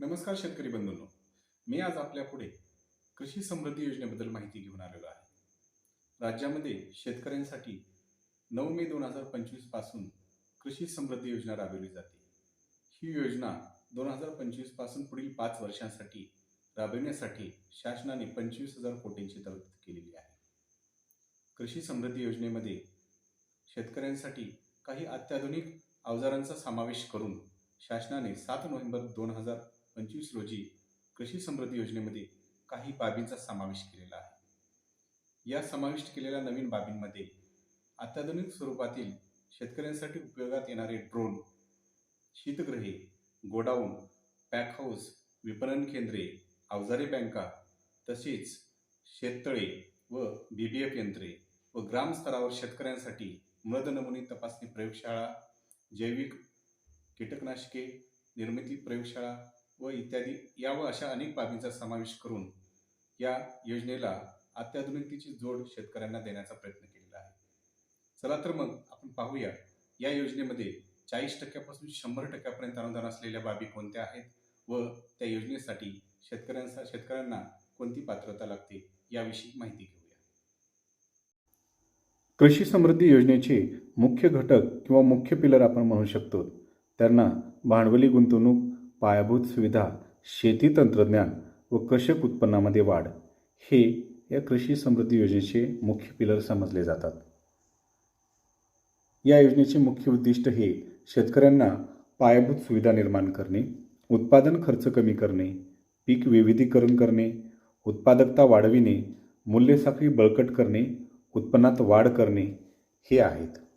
नमस्कार शेतकरी बंधूंनो. मी आज आपल्या पुढे कृषी समृद्धी योजनेबद्दल माहिती घेऊन आलेलो आहे. राज्यामध्ये शेतकऱ्यांसाठी नऊ मे दोन हजार पंचवीसपासून कृषी समृद्धी योजना राबवली जाते. ही योजना दोन हजार पंचवीसपासून पुढील पाच वर्षांसाठी राबविण्यासाठी शासनाने पंचवीस हजार कोटींची तरतूद केलेली आहे. कृषी समृद्धी योजनेमध्ये शेतकऱ्यांसाठी काही अत्याधुनिक अवजारांचा समावेश करून शासनाने सात नोव्हेंबर दोन हजार पंचवीस रोजी कृषी समृद्धी योजनेमध्ये काही बाबींचा समावेश केलेला आहे. या समाविष्ट केलेल्या नवीन बाबींमध्ये अत्याधुनिक स्वरूपातील शेतकऱ्यांसाठी उपयोगात येणारे ड्रोन शीतगृहे गोडाऊन पॅक हाऊस विपणन केंद्रे अवजारे बँका तसेच शेततळे व बी बी एफ यंत्रे व ग्रामस्तरावर शेतकऱ्यांसाठी मृद नमुने तपासणी प्रयोगशाळा जैविक कीटकनाशके निर्मिती प्रयोगशाळा व इत्यादी या व अशा अनेक बाबींचा समावेश करून या योजनेला अत्याधुनिकतेची जोड शेतकऱ्यांना देण्याचा प्रयत्न केलेला आहे. चला तर मग आपण पाहूया या योजनेमध्ये चाळीस टक्क्यापासून शंभर टक्क्यापर्यंत अनुदान असलेल्या बाबी कोणत्या आहेत व त्या योजनेसाठी शेतकऱ्यांचा शेतकऱ्यांना कोणती पात्रता लागते याविषयी माहिती घेऊया. कृषी समृद्धी योजनेचे मुख्य घटक किंवा मुख्य पिलर आपण म्हणू शकतो. त्यांना भांडवली गुंतवणूक पायाभूत सुविधा शेती तंत्रज्ञान व कृषक उत्पन्नामध्ये वाढ हे या कृषी समृद्धी योजनेचे मुख्य पिलर समजले जातात. या योजनेचे मुख्य उद्दिष्ट हे शेतकऱ्यांना पायाभूत सुविधा निर्माण करणे उत्पादन खर्च कमी करणे पीक विविधीकरण करणे उत्पादकता वाढविणे मूल्यसाखळी बळकट करणे उत्पन्नात वाढ करणे हे आहेत.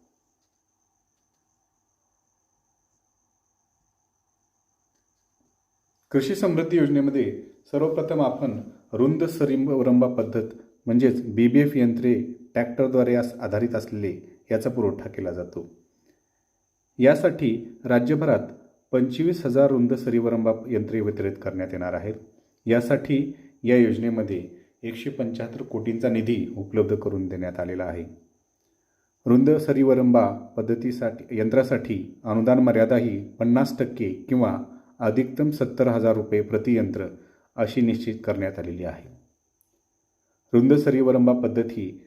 कृषी समृद्धी योजनेमध्ये सर्वप्रथम आपण रुंद सरिंबरंबा पद्धत म्हणजेच बी बी एफ यंत्रे ट्रॅक्टरद्वारे यास आधारित असलेले याचा पुरवठा केला जातो. यासाठी राज्यभरात पंचवीस हजार रुंद सरीवरंबा यंत्रे वितरित करण्यात येणार आहेत. यासाठी या योजनेमध्ये एकशे पंच्याहत्तर कोटींचा निधी उपलब्ध करून देण्यात आलेला आहे. रुंद सरीवरंबा पद्धतीसाठी यंत्रासाठी अनुदान मर्यादा ही पन्नास टक्के किंवा अधिकतम सत्तर हजार रुपये प्रति यंत्र अशी निश्चित करण्यात आलेली आहे. रुंद सरीवरंबा पद्धती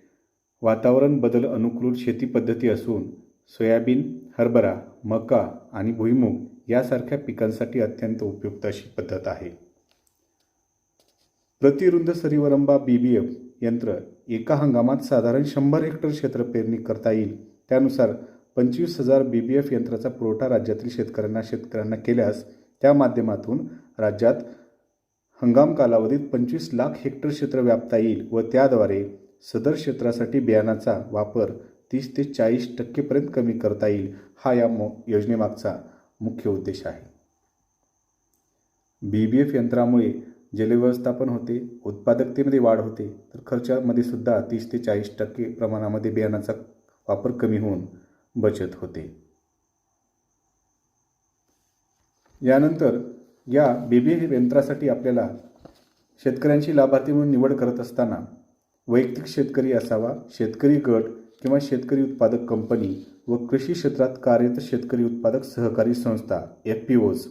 वातावरण बदल अनुकूल शेती पद्धती असून सोयाबीन हरभरा मका आणि भुईमूग यासारख्या पिकांसाठी अत्यंत उपयुक्त अशी पद्धत आहे. प्रतिरुंद सरीवरंबा बी बी एफ यंत्र एका हंगामात साधारण शंभर हेक्टर क्षेत्र पेरणी करता येईल. त्यानुसार पंचवीस हजार बी बी एफ यंत्राचा पुरवठा राज्यातील शेतकऱ्यांना शेतकऱ्यांना केल्यास त्या माध्यमातून राज्यात हंगाम कालावधीत पंचवीस लाख हेक्टर क्षेत्र व्यापता येईल व त्याद्वारे सदर क्षेत्रासाठी बियाणाचा वापर तीस ते चाळीस टक्केपर्यंत कमी करता येईल हा या मो योजनेमागचा मुख्य उद्देश आहे. बी बी एफ यंत्रामुळे जलव्यवस्थापन होते उत्पादकतेमध्ये वाढ होते तर खर्चामध्ये सुद्धा तीस ते चाळीस टक्के प्रमाणामध्ये बियाणाचा वापर कमी होऊन बचत होते. यानंतर या बेबी यंत्रासाठी आपल्याला शेतकऱ्यांची लाभार्थी म्हणून निवड करत असताना वैयक्तिक शेतकरी असावा शेतकरी गट किंवा शेतकरी उत्पादक कंपनी व कृषी क्षेत्रात कार्यरत शेतकरी उत्पादक सहकारी संस्था एफ पी ओज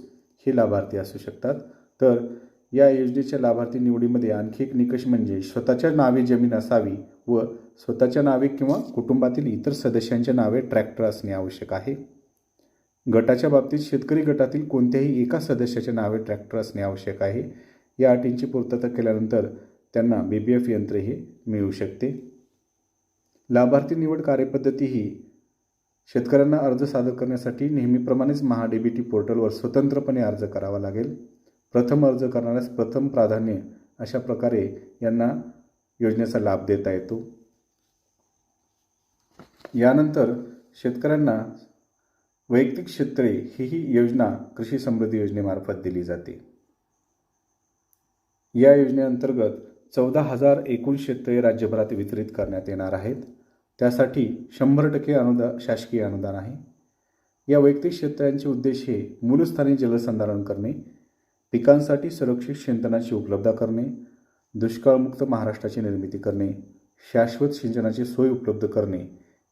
हे लाभार्थी असू शकतात. तर या योजनेच्या लाभार्थी निवडीमध्ये आणखी एक निकष म्हणजे स्वतःच्या नावे जमीन असावी व स्वतःच्या नावे किंवा कुटुंबातील इतर सदस्यांच्या नावे ट्रॅक्टर असणे आवश्यक आहे. गटाच्या बाबतीत शेतकरी गटातील कोणत्याही एका सदस्याच्या नावे ट्रॅक्टर असणे आवश्यक आहे. या अटींची पूर्तता केल्यानंतर त्यांना बी बी एफ यंत्र हे मिळू शकते. लाभार्थी निवड कार्यपद्धती ही शेतकऱ्यांना अर्ज सादर करण्यासाठी नेहमीप्रमाणेच महा बी टी पोर्टलवर स्वतंत्रपणे अर्ज करावा लागेल. प्रथम अर्ज करणाऱ्यास प्रथम प्राधान्य अशा प्रकारे यांना योजनेचा लाभ देता येतो. यानंतर शेतकऱ्यांना वैयक्तिक क्षेत्रे ही ही योजना कृषी समृद्धी योजनेमार्फत दिली जाते. या योजनेअंतर्गत चौदा हजार एकूण शेततळे राज्यभरात वितरित करण्यात येणार आहेत. त्यासाठी शंभर टक्के अनुदान शासकीय अनुदान आहे. या वैयक्तिक शेततळ्यांचे उद्देश हे मूलस्थानी जलसंधारण करणे पिकांसाठी सुरक्षित सिंचनाची उपलब्धता करणे दुष्काळमुक्त महाराष्ट्राची निर्मिती करणे शाश्वत सिंचनाची सोय उपलब्ध करणे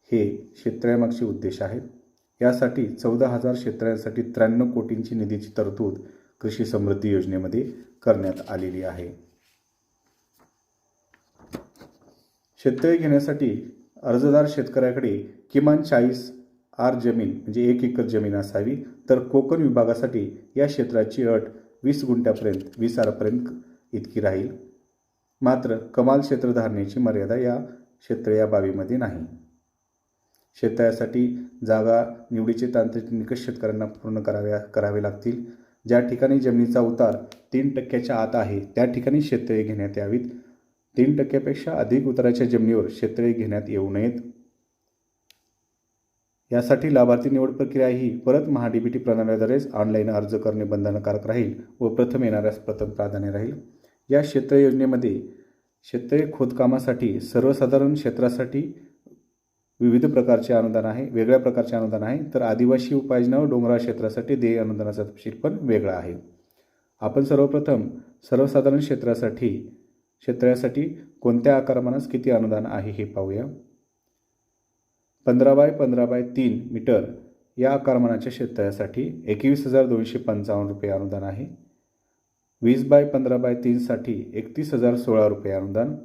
हे शेततळ्यामागचे उद्देश आहेत. यासाठी चौदा हजार शेतकऱ्यांसाठी त्र्याण्णव कोटींची निधीची तरतूद कृषी समृद्धी योजनेमध्ये करण्यात आलेली आहे. शेततळे घेण्यासाठी अर्जदार शेतकऱ्याकडे किमान चाळीस आर जमीन म्हणजे एक एकर जमीन असावी तर कोकण विभागासाठी या क्षेत्राची अट वीस गुंठ्यापर्यंत वीस आरपर्यंत इतकी राहील. मात्र कमाल क्षेत्रधारणेची मर्यादा या क्षेत्र या बाबीमध्ये नाही. शेततळ्यासाठी जागा निवडीचे तांत्रिक निकष शेतकऱ्यांना पूर्ण कराव्या करावे लागतील. ज्या ठिकाणी जमिनीचा उतार तीन टक्क्याच्या आत आहे त्या ठिकाणी शेततळे घेण्यात यावीत. तीन टक्क्यापेक्षा अधिक उताराच्या जमिनीवर शेततळे घेण्यात येऊ नयेत. यासाठी लाभार्थी निवड प्रक्रिया ही परत महाडीबीटी प्रणालीद्वारेच ऑनलाईन अर्ज करणे बंधनकारक राहील व प्रथम येणाऱ्यास प्रथम प्राधान्य राहील. या क्षेत्र योजनेमध्ये शेततळे खोदकामासाठी सर्वसाधारण क्षेत्रासाठी विविध प्रकारचे अनुदान आहे वेगळ्या प्रकारचे अनुदान आहे. तर आदिवासी उपाययोजना व डोंगराळ क्षेत्रासाठी देय अनुदानाचा तपशील पण वेगळा आहे. आपण सर्वप्रथम सर्वसाधारण क्षेत्रासाठी क्षेत्रासाठी कोणत्या आकारमानास किती अनुदान आहे हे पाहूया. पंधरा बाय पंधरा बाय तीन मीटर या आकारमानाच्या क्षेत्रासाठी एकवीस हजार दोनशे पंचावन्न रुपये अनुदान आहे. वीस बाय पंधरा बाय तीनसाठी एकतीस हजार सोळा रुपये अनुदान.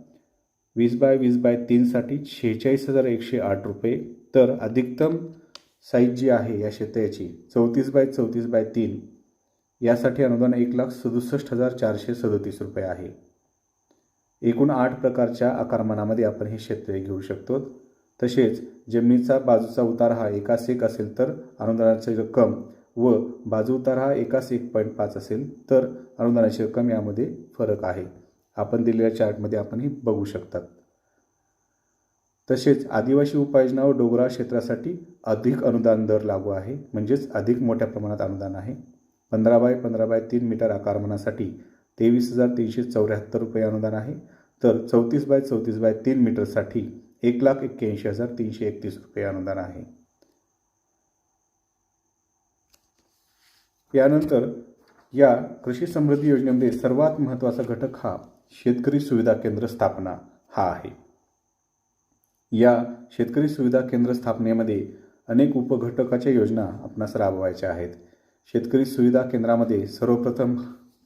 वीस बाय वीस बाय तीनसाठी शेहेचाळीस हजार एकशे आठ रुपये. तर अधिकतम साईज जी आहे या शेतयाची चौतीस बाय चौतीस बाय तीन यासाठी अनुदान एक लाख सदुसष्ट हजार चारशे सदतीस रुपये आहे. एकूण आठ प्रकारच्या आकारमानामध्ये आपण हे शेततळे घेऊ शकतो. तसेच जमिनीचा बाजूचा उतार हा एकास एक असेल तर अनुदानाची रक्कम व बाजू उतार हा एकास एक पॉईंट पाच असेल तर अनुदानाची रक्कम यामध्ये फरक आहे. आपण दिलेल्या चार्टमध्ये आपणही बघू शकतात. तसेच आदिवासी उपाययोजना व डोंगराळ क्षेत्रासाठी अधिक अनुदान दर लागू आहे. म्हणजेच अधिक मोठ्या प्रमाणात अनुदान आहे. पंधरा बाय पंधरा बाय तीन मीटर आकारमानासाठी तेवीस हजार तीनशे चौऱ्याहत्तर रुपये अनुदान आहे. तर चौतीस बाय चौतीस बाय तीन मीटरसाठी एक लाख एक्क्याऐंशी हजार तीनशे एकतीस रुपये अनुदान आहे. यानंतर या कृषी समृद्धी योजनेमध्ये सर्वात महत्त्वाचा घटक हा शेतकरी सुविधा केंद्र स्थापना हा आहे. या शेतकरी सुविधा केंद्र स्थापनेमध्ये अनेक उपघटकाच्या योजना आपणास राबवायच्या आहेत. शेतकरी सुविधा केंद्रामध्ये सर्वप्रथम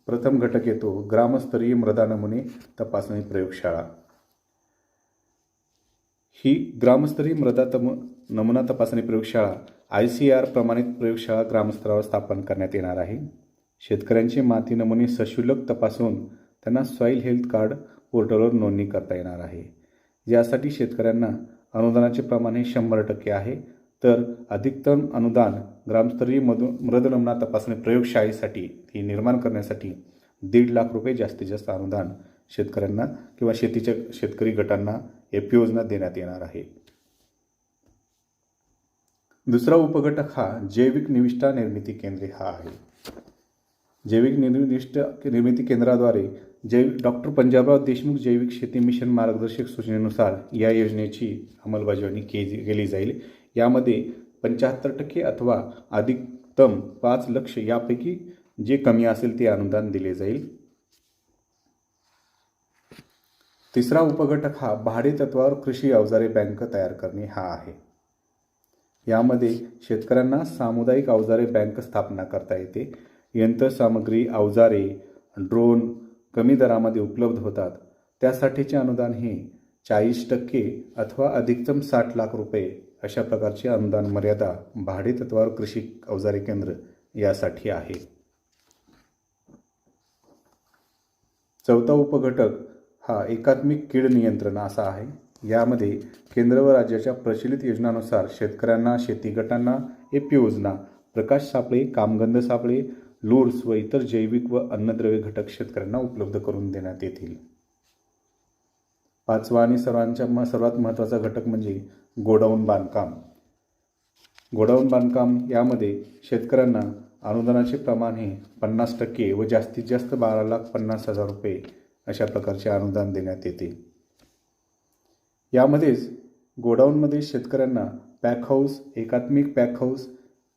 प्रथम घटक येतो ग्रामस्तरीय मृदा नमुने तपासणी प्रयोगशाळा. ही ग्रामस्तरीय मृदा तम नमुना तपासणी प्रयोगशाळा आय सी आर प्रमाणित प्रयोगशाळा ग्रामस्तरावर स्थापन करण्यात येणार आहे. शेतकऱ्यांचे माती नमुने सशुल्क तपासून त्यांना सॉईल हेल्थ कार्ड पोर्टलवर नोंदणी करता येणार आहे. यासाठी शेतकऱ्यांना अनुदानाचे प्रमाण हे शंभर टक्के आहे. तर अधिकतम अनुदान ग्रामस्तरीय मधु मृद नमुना तपासणी प्रयोगशाळेसाठी ही निर्माण करण्यासाठी दीड लाख रुपये जास्तीत जास्त अनुदान शेतकऱ्यांना किंवा शेतीच्या शेतकरी गटांना एफ योजना देण्यात येणार आहे. दुसरा उपघटक हा जैविक निविष्ठा निर्मिती केंद्रे हा आहे. जैविक निर्निष्ठ निर्मिती केंद्राद्वारे जैविक डॉक्टर पंजाबराव देशमुख जैविक शेती मिशन मार्गदर्शक सूचनेनुसार या योजनेची अंमलबजावणी केली केली जाईल. यामध्ये पंच्याहत्तर टक्के अथवा अधिकतम पाच लक्ष यापैकी जे कमी असेल ते अनुदान दिले जाईल. तिसरा उपघटक हा भाडे तत्वावर कृषी अवजारे बँक तयार करणे हा आहे. यामध्ये शेतकऱ्यांना सामुदायिक अवजारे बँक स्थापना करता येते. यंत्रसामग्री अवजारे ड्रोन कमी दरामध्ये उपलब्ध होतात. त्यासाठीचे अनुदान हे चाळीस टक्के अथवा अधिकतम साठ लाख रुपये अशा प्रकारची अनुदान मर्यादा भाडे तत्वावर कृषी अवजारे केंद्र यासाठी आहे. चौथा उपघटक हा एकात्मिक कीड नियंत्रण असा आहे. यामध्ये केंद्र व राज्याच्या प्रचलित योजनानुसार शेतकऱ्यांना शेती गटांना एपी योजना प्रकाश सापळे कामगंध सापळे लूर्स व इतर जैविक व अन्नद्रव्य घटक शेतकऱ्यांना उपलब्ध करून देण्यात येतील. पाचवा आणि सर्वांच्या म सर्वात महत्त्वाचा घटक म्हणजे गोडाऊन बांधकाम. गोडाऊन बांधकाम यामध्ये शेतकऱ्यांना अनुदानाचे प्रमाण हे पन्नास टक्के व जास्तीत जास्त बारा लाख पन्नास हजार रुपये अशा प्रकारचे अनुदान देण्यात येते. यामध्येच गोडाऊनमध्ये शेतकऱ्यांना पॅक हाऊस एकात्मिक पॅक हाऊस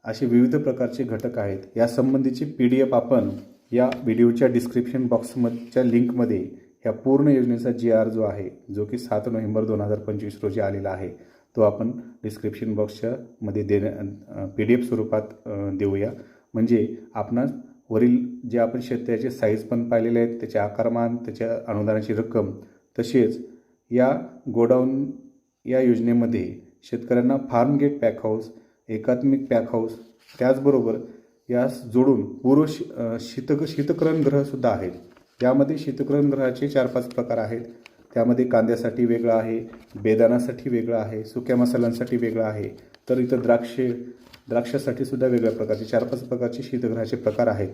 असे विविध प्रकारचे घटक आहेत. यासंबंधीचे पी डी एफ आपण या व्हिडिओच्या डिस्क्रिप्शन बॉक्समधच्या लिंकमध्ये ह्या पूर्ण योजनेचा जी आर जो आहे जो की सात नोव्हेंबर दोन हजार पंचवीस रोजी आलेला आहे तो आपण डिस्क्रिप्शन बॉक्सच्या मध्ये देण्या पी डी एफ स्वरूपात देऊया. म्हणजे आपणास वरील जे आपण शेतकऱ्याचे साईज पण पाहिलेले आहेत त्याचे आकारमान त्याच्या अनुदानाची रक्कम तसेच या गोडाऊन या योजनेमध्ये शेतकऱ्यांना फार्म गेट पॅक हाऊस एकात्मिक पॅक हाऊस त्याचबरोबर यास जोडून पूर्व शि शीतक शीतकरण ग्रहसुद्धा आहेत. यामध्ये शीतकरण ग्रहाचे चार पाच प्रकार आहेत. त्यामध्ये कांद्यासाठी वेगळं आहे बेदानासाठी वेगळं आहे सुक्या मसाल्यांसाठी वेगळं आहे. तर इथं द्राक्षे द्राक्षासाठी सुद्धा वेगळ्या प्रकारचे चार पाच प्रकारचे शीतग्रहाचे प्रकार आहेत.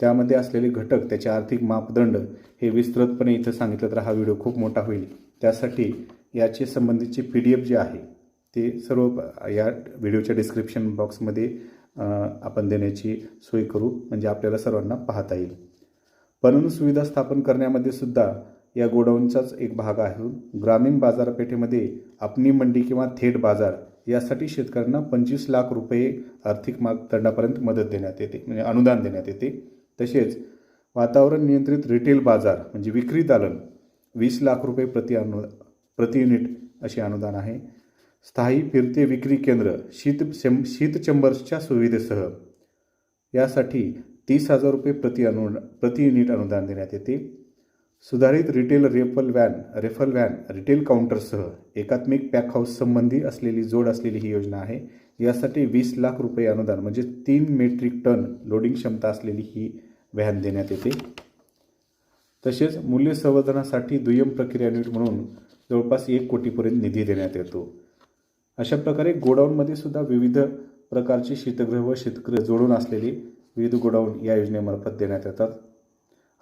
त्यामध्ये असलेले घटक त्याचे आर्थिक मापदंड हे विस्तृतपणे इथं सांगितलं तर हा व्हिडिओ खूप मोठा होईल. त्यासाठी याचे संबंधीचे पी डी एफ जे आहे ते सर्व या व्हिडिओच्या डिस्क्रिप्शन बॉक्समध्ये आपण देण्याची सोय करू म्हणजे आपल्याला सर्वांना पाहता येईल. पणन सुविधा स्थापन करण्यामध्ये सुद्धा या गोडाऊनचाच एक भाग आहे. ग्रामीण बाजारपेठेमध्ये आपणी मंडी किंवा थेट बाजार यासाठी शेतकऱ्यांना पंचवीस लाख रुपये आर्थिक मापदंडापर्यंत मदत देण्यात येते म्हणजे अनुदान देण्यात येते. तसेच वातावरण नियंत्रित रिटेल बाजार म्हणजे विक्री दालन वीस लाख रुपये प्रति अनु प्रति युनिट असे अनुदान आहे. स्थायी फिरते विक्री केंद्र शीत शेम शीत चंबर्सच्या सुविधेसह. यासाठी तीस हजार रुपये प्रति अनु प्रति युनिट अनुदान देण्यात येते. सुधारित retail reefer van reefer van retail काउंटरसह एकात्मिक पॅक हाऊस संबंधी असलेली जोड असलेली ही योजना आहे. यासाठी वीस लाख रुपये अनुदान म्हणजे तीन मेट्रिक टन लोडिंग क्षमता असलेली ही व्हॅन देण्यात येते. तसेच मूल्य संवर्धनासाठी दुय्यम प्रक्रिया युनिट म्हणून जवळपास एक कोटीपर्यंत निधी देण्यात येतो. अशा प्रकारे गोडाऊनमध्ये सुद्धा विविध प्रकारचे शीतगृह व शीतगृह जोडून असलेले विविध गोडाऊन या योजनेमार्फत देण्यात येतात.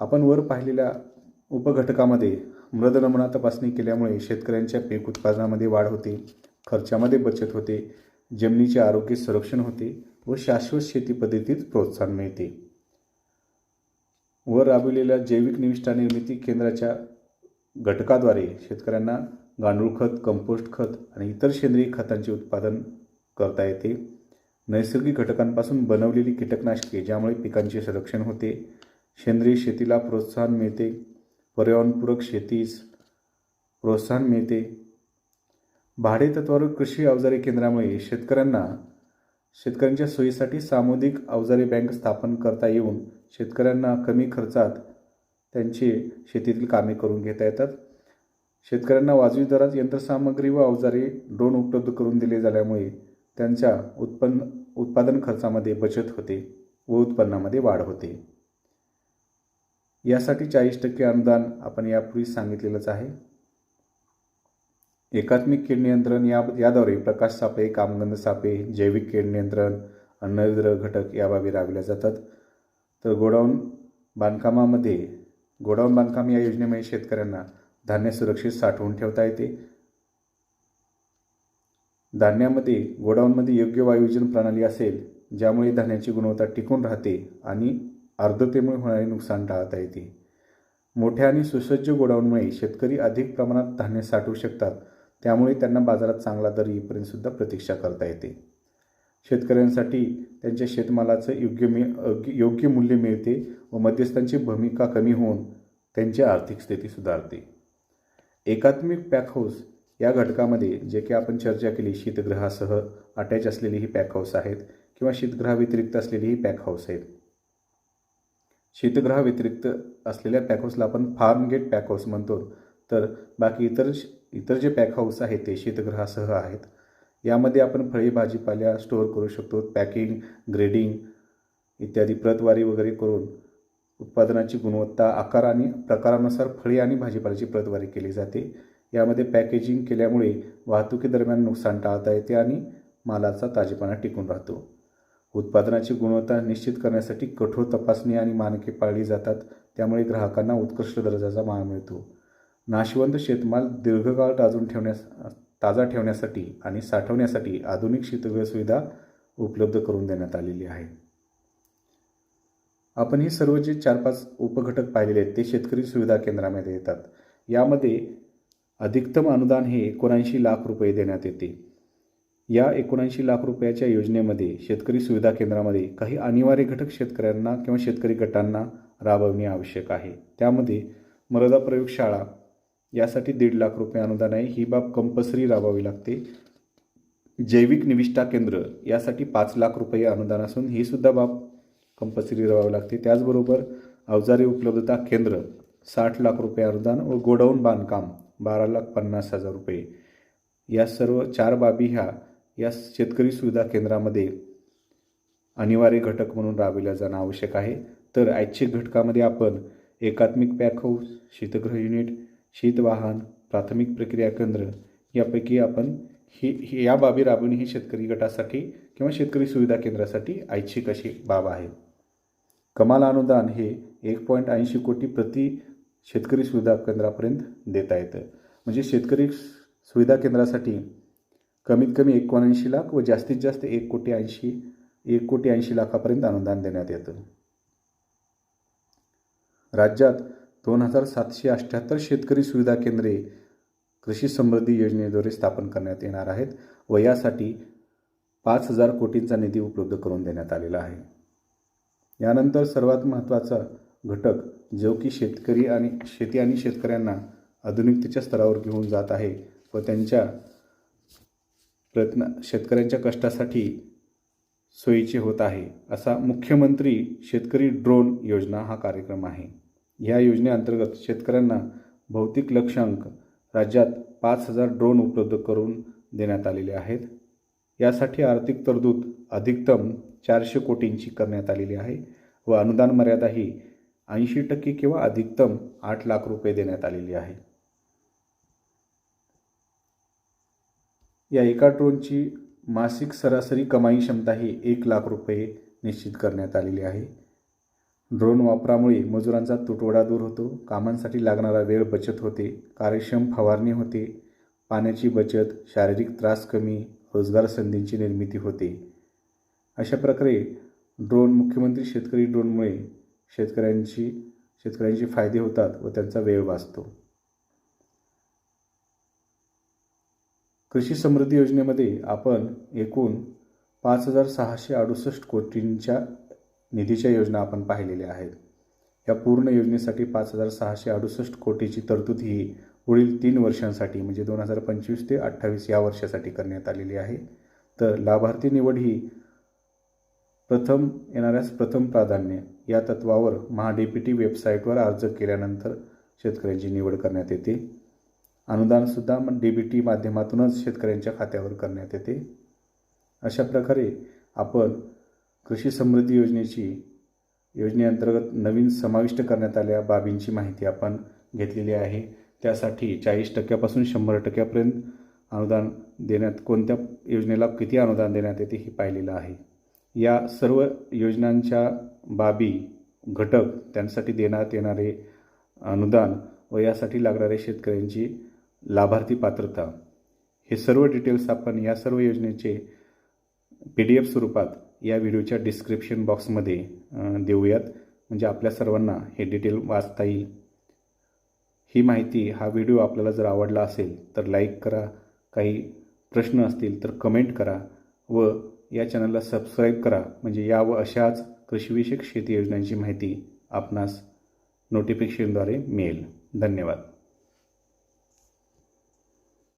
आपण वर पाहिलेल्या उपघटकामध्ये मृद नमुना तपासणी केल्यामुळे शेतकऱ्यांच्या पीक उत्पादनामध्ये वाढ होते खर्चामध्ये बचत होते जमिनीचे आरोग्य संरक्षण होते व शाश्वत शेती पद्धतीत प्रोत्साहन मिळते. वर राबविलेल्या जैविक निविष्ठा निर्मिती केंद्राच्या घटकाद्वारे शेतकऱ्यांना गांडूळ खत कंपोस्ट खत आणि इतर सेंद्रिय खतांचे उत्पादन करता येते. नैसर्गिक घटकांपासून बनवलेली कीटकनाशके ज्यामुळे पिकांचे संरक्षण होते सेंद्रिय शेतीला प्रोत्साहन मिळते पर्यावरणपूरक शेतीस प्रोत्साहन मिळते. भाडेतत्वावर कृषी अवजारे केंद्रामुळे शेतकऱ्यांना शेतकऱ्यांच्या सोयीसाठी सामुदायिक अवजारे बँक स्थापन करता येऊन शेतकऱ्यांना कमी खर्चात त्यांचे शेतीतील कामे करून घेता येतात. शेतकऱ्यांना वाजवी दरात यंत्रसामग्री व अवजारे ड्रोन उपलब्ध करून दिले झाल्यामुळे त्यांच्या उत्पन्न उत्पादन खर्चामध्ये बचत होते व उत्पन्नामध्ये वाढ होते. यासाठी चाळीस टक्के अनुदान आपण यापूर्वी सांगितलेलंच आहे. एकात्मिक कीड नियंत्रण या याद्वारे प्रकाश सापळे कामगंध सापळे जैविक कीड नियंत्रण अन्नद्रव्य घटक या बाबी राबविल्या जातात. तर गोडाऊन बांधकामामध्ये गोडाऊन बांधकाम या योजनेमुळे शेतकऱ्यांना धान्य सुरक्षित साठवून ठेवता येते. धान्यामध्ये गोडाऊनमध्ये योग्य वायुजन प्रणाली असेल ज्यामुळे धान्याची गुणवत्ता टिकून राहते आणि आर्द्रतेमुळे होणारे नुकसान टाळता येते. मोठ्या आणि सुसज्ज गोडाऊनमुळे शेतकरी अधिक प्रमाणात धान्य साठवू शकतात त्यामुळे त्यांना बाजारात चांगला दर येईपर्यंतसुद्धा प्रतीक्षा करता येते. शेतकऱ्यांसाठी त्यांच्या शेतमालाचं योग्य मि योग्य- योग्य मूल्य मिळते व मध्यस्थांची भूमिका कमी होऊन त्यांची आर्थिक स्थिती सुधारते. एकात्मिक पॅकहाऊस या घटकामध्ये जे की आपण चर्चा केली शीतगृहासह अटॅच असलेली ही पॅकहाऊस आहेत किंवा शीतगृहाव्यतिरिक्त असलेली ही पॅक हाऊस आहेत. शीतगृहाव्यतिरिक्त असलेल्या पॅकहाऊसला आपण फार्म गेट पॅकहाऊस म्हणतो. तर बाकी इतर इतर जे पॅक हाऊस आहेत ते शीतगृहासह आहेत. यामध्ये आपण फळे भाजीपाल्या स्टोअर करू शकतो. पॅकिंग ग्रेडिंग इत्यादी प्रतवारी वगैरे करून उत्पादनाची गुणवत्ता आकार आणि प्रकारानुसार फळे आणि भाजीपाल्याची प्रतवारी केली जाते. यामध्ये पॅकेजिंग केल्यामुळे वाहतुकीदरम्यान नुकसान टाळता येते आणि मालाचा ताजेपणा टिकून राहतो. उत्पादनाची गुणवत्ता निश्चित करण्यासाठी कठोर तपासणी आणि मानके पाळली जातात. त्यामुळे ग्राहकांना उत्कृष्ट दर्जाचा माल मिळतो. नाशवंत शेतमाल दीर्घकाळ ताजून ठेवण्यास ताजा ठेवण्यासाठी आणि साठवण्यासाठी आधुनिक शीतगृह सुविधा उपलब्ध करून देण्यात आलेली आहे. आपण हे सर्व जे चार पाच उपघटक पाहिलेले आहेत ते शेतकरी सुविधा केंद्रामध्ये येतात. यामध्ये अधिकतम अनुदान हे एकोणऐंशी लाख रुपये देण्यात येते. या एकोणऐंशी लाख रुपयाच्या योजनेमध्ये शेतकरी सुविधा केंद्रामध्ये काही अनिवार्य घटक शेतकऱ्यांना किंवा शेतकरी गटांना राबवणे आवश्यक आहे. त्यामध्ये मृदा प्रयोगशाळा यासाठी दीड लाख रुपये अनुदान आहे. ही बाब कंपल्सरी राबवावी लागते. जैविक निविष्ठा केंद्र यासाठी पाच लाख रुपये अनुदान असून ही सुद्धा बाब कंपल्सरी राहावी लागते. त्याचबरोबर अवजारे उपलब्धता केंद्र साठ लाख रुपये अनुदान व गोडाऊन बांधकाम बारा लाख पन्नास हजार रुपये. या सर्व चार बाबी ह्या या शेतकरी सुविधा केंद्रामध्ये अनिवार्य घटक म्हणून राबविल्या जाणं आवश्यक आहे. तर ऐच्छिक घटकामध्ये आपण एकात्मिक पॅक हाऊस शीतगृह युनिट शीतवाहन प्राथमिक प्रक्रिया केंद्र यापैकी आपण ही ही या बाबी राबवणे ही शेतकरी गटासाठी किंवा शेतकरी सुविधा केंद्रासाठी ऐच्छिक अशी बाब आहे. कमाल अनुदान हे एक पॉईंट ऐंशी कोटी प्रति शेतकरी सुविधा केंद्रापर्यंत देता येतं. म्हणजे शेतकरी सुविधा केंद्रासाठी कमीत कमी एकोणऐंशी लाख व जास्तीत जास्त एक कोटी ऐंशी एक कोटी ऐंशी लाखापर्यंत अनुदान देण्यात येतं. राज्यात दोन हजार सातशे अठ्ठ्याहत्तर शेतकरी सुविधा केंद्रे कृषी समृद्धी योजनेद्वारे स्थापन करण्यात येणार आहेत व यासाठी पाच हजार कोटींचा निधी उपलब्ध करून देण्यात आलेला आहे. यानंतर सर्वात महत्त्वाचा घटक जो की शेतकरी आणि शेती आणि शेतकऱ्यांना आधुनिकतेच्या स्तरावर घेऊन जात आहे व त्यांच्या प्रयत्न शेतकऱ्यांच्या कष्टासाठी सोयीचे होत आहे असा मुख्यमंत्री शेतकरी ड्रोन योजना हा कार्यक्रम आहे. या योजनेअंतर्गत शेतकऱ्यांना भौतिक लक्षांक राज्यात पाच हजार ड्रोन उपलब्ध करून देण्यात आलेले आहेत. यासाठी आर्थिक तरतूद अधिकतम चारशे कोटींची करण्यात आलेली आहे व अनुदान मर्यादा ही ऐंशी टक्के किंवा अधिकतम आठ लाख रुपये देण्यात आलेली आहे. या एका ड्रोनची मासिक सरासरी कमाई क्षमता ही एक लाख रुपये निश्चित करण्यात आलेली आहे. ड्रोन वापरामुळे मजुरांचा तुटवडा दूर होतो कामांसाठी लागणारा वेळ बचत होते कार्यक्षम फवारणी होते पाण्याची बचत शारीरिक त्रास कमी रोजगार संधींची निर्मिती होते. अशा प्रकारे ड्रोन मुख्यमंत्री शेतकरी ड्रोनमुळे शेतकऱ्यांची शेतकऱ्यांचे फायदे होतात व त्यांचा वेळ वाचतो. कृषी समृद्धी योजनेमध्ये आपण एकूण पाच हजार सहाशे अडुसष्ट कोटींच्या निधीच्या योजना आपण पाहिलेल्या आहेत. या पूर्ण योजनेसाठी पाच हजार सहाशे अडुसष्ट कोटीची तरतूद ही पुढील तीन वर्षांसाठी म्हणजे दोन हजार पंचवीस ते अठ्ठावीस या वर्षासाठी करण्यात आलेली आहे. तर लाभार्थी निवड ही प्रथम येणाऱ्यास प्रथम प्राधान्य या तत्वावर महाडीपीटी वेबसाईटवर अर्ज केल्यानंतर शेतकऱ्यांची निवड करण्यात येते. अनुदानसुद्धा डी बी टी माध्यमातूनच शेतकऱ्यांच्या खात्यावर करण्यात येते. अशा प्रकारे आपण कृषी समृद्धी योजनेची योजनेअंतर्गत नवीन समाविष्ट करण्यात आलेल्या बाबींची माहिती आपण घेतलेली आहे. त्यासाठी चाळीस टक्क्यापासून शंभर टक्क्यापर्यंत अनुदान देण्यात कोणत्या योजनेला किती अनुदान देण्यात येते हे पाहिलेलं आहे. या सर्व योजनांच्या बाबी घटक त्यांसाठी देण्यात येणारे अनुदान व यासाठी लागणारे शेतकऱ्यांची लाभार्थी पात्रता. हे सर्व डिटेल्स आपण या सर्व योजनेचे पी डी एफ स्वरूपात या व्हिडिओच्या डिस्क्रिप्शन बॉक्समध्ये देऊयात. म्हणजे आपल्या सर्वांना हे डिटेल वाचता येईल. ही माहिती हा व्हिडिओ आपल्याला जर आवडला असेल तर लाईक करा. काही प्रश्न असतील तर कमेंट करा व या चॅनलला सबस्क्राईब करा. म्हणजे या व अशाच कृषीविषयक शेती योजनांची माहिती आपणास नोटिफिकेशनद्वारे मिळेल. धन्यवाद.